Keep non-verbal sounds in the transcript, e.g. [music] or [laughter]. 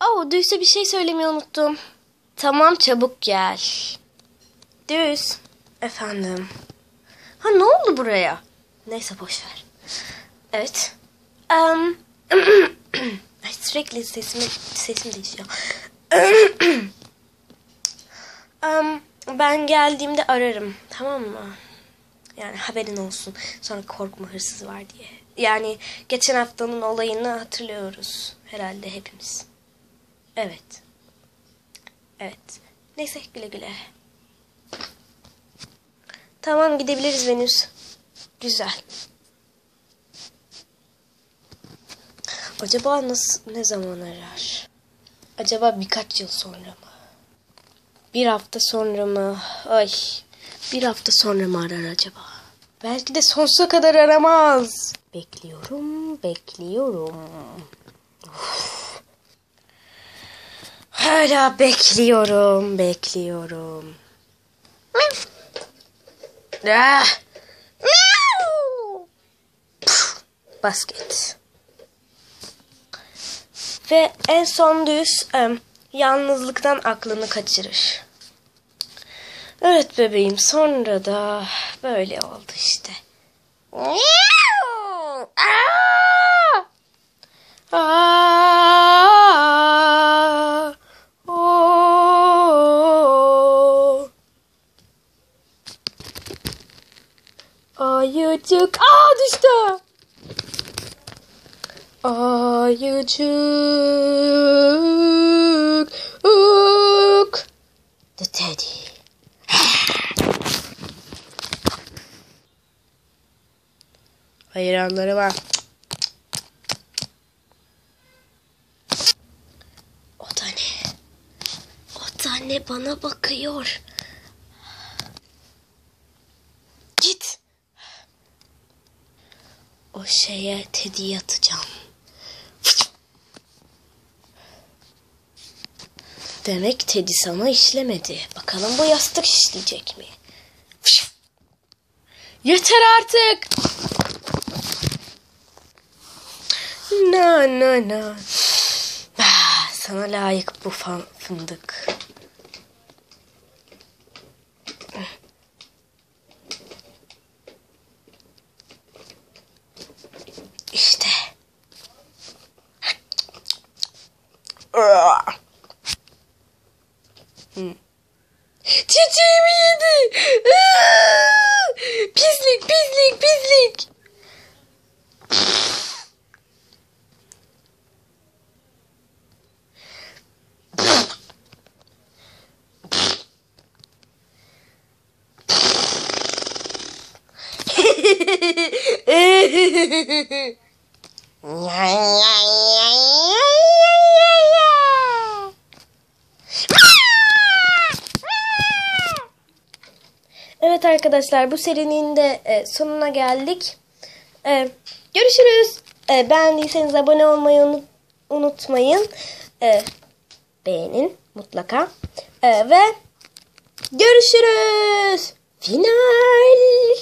Oh, Düz'e bir şey söylemeyi unuttum. Tamam çabuk gel. Düz. Efendim. Ha ne oldu buraya? Neyse boş ver. Evet. Um, [clears throat] Ay, sürekli sesimi, sesim değişiyor. [clears throat] um, ben geldiğimde ararım. Tamam mı? Yani haberin olsun. Sonra korkma hırsız var diye. Yani geçen haftanın olayını hatırlıyoruz. Herhalde hepimiz. Evet. Evet. Neyse güle güle. Tamam gidebiliriz Venüs. Güzel. Acaba nasıl, ne zaman arar? Acaba birkaç yıl sonra mı? Bir hafta sonra mı? Ay, bir hafta sonra mı arar acaba? Belki de sonsuza kadar aramaz. Bekliyorum, bekliyorum. Uf. Hala bekliyorum, bekliyorum. Ah! Basket. Ve en son düz yalnızlıktan aklını kaçırır. Evet bebeğim sonra da böyle oldu işte. Aa! Ayıcık. Aa düştü. Ayıcık. Uk. The Teddy. Hayranları var. O da ne? O da ne bana bakıyor. O şeye Teddy'yi atacağım. Demek Teddy sana işlemedi. Bakalım bu yastık işleyecek mi? Yeter artık. Na na na. Sana layık bu fındık. İşte. Hı. Çiçeğimi yedi. Pislik, pislik, pislik. [laughs] Evet arkadaşlar bu serinin de e, sonuna geldik. E, görüşürüz. E, beğendiyseniz abone olmayı unut- unutmayın. Beğenin mutlaka. Ve görüşürüz. Final.